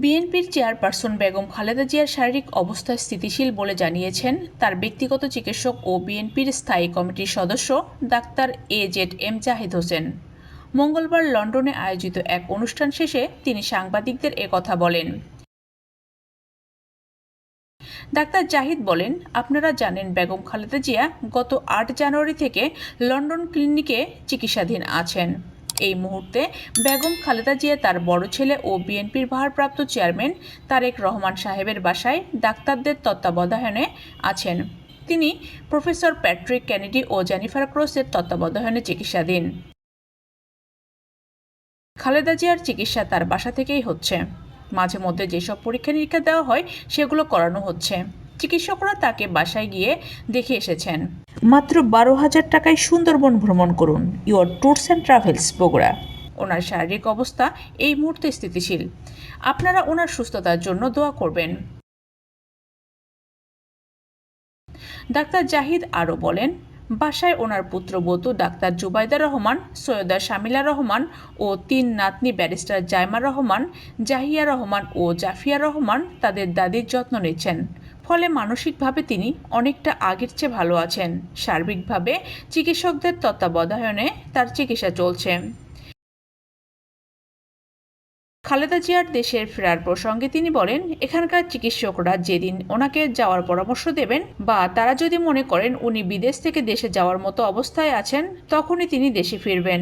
বিএনপির চেয়ারপারসন বেগম খালেদা জিয়ার শারীরিক অবস্থা স্থিতিশীল বলে জানিয়েছেন তার ব্যক্তিগত চিকিৎসক ও বিএনপির স্থায়ী কমিটির সদস্য doctor A Z M Zahid Hossain. মঙ্গলবার লন্ডনে আয়োজিত এক অনুষ্ঠান শেষে তিনি সাংবাদিকদের একথা বলেন। ডাক্তার জাহিদ বলেন, আপনারা জানেন বেগম খালেদা জিয়া গত আট জানুয়ারি থেকে লন্ডন ক্লিনিকে চিকিৎসাধীন আছেন। এই মুহূর্তে বেগম খালেদা জিয়া, তার বড় ছেলে ও বিএনপির ভারপ্রাপ্ত চেয়ারম্যান তারেক রহমান সাহেবের বাসায় ডাক্তারদের তত্ত্বাবধানে আছেন। তিনি প্রফেসর প্যাট্রিক কেনেডি ও জেনিফার ক্রোসের তত্ত্বাবধানে চিকিৎসাধীন। খালেদা জিয়ার চিকিৎসা তার বাসা থেকেই হচ্ছে। মাঝে মধ্যে যেসব পরীক্ষা নিরীক্ষা দেওয়া হয়, সেগুলো করানো হচ্ছে। চিকিৎসকরা তাকে বাসায় গিয়ে দেখে এসেছেন। মাত্র বারো হাজার টাকায় সুন্দরবন ভ্রমণ করুন। Your tours and travels, Bogura. ওনার শারীরিক অবস্থা এই মুহূর্তে স্থিতিশীল। আপনারা ওনার সুস্থতার জন্য দোয়া করবেন। ডাক্তার জাহিদ আরও বলেন, বাসায় ওনার পুত্রবধূ ডাক্তার জুবাইদা রহমান, সৈয়দা শামিলা রহমান ও তিন নাতনি ব্যারিস্টার জাইমা রহমান, জাহিয়া রহমান ও জাফিয়া রহমান তাদের দাদির যত্ন নিচ্ছেন। ফলে মানসিকভাবে তিনি অনেকটা আগের চেয়ে ভালো আছেন। সার্বিকভাবে চিকিৎসকদের তত্ত্বাবধায়নে তার চিকিৎসা চলছে। খালেদা জিয়ার দেশের ফেরার প্রসঙ্গে তিনি বলেন, এখানকার চিকিৎসকরা যেদিন ওনাকে যাওয়ার পরামর্শ দেবেন বা তারা যদি মনে করেন উনি বিদেশ থেকে দেশে যাওয়ার মতো অবস্থায় আছেন, তখনই তিনি দেশে ফিরবেন।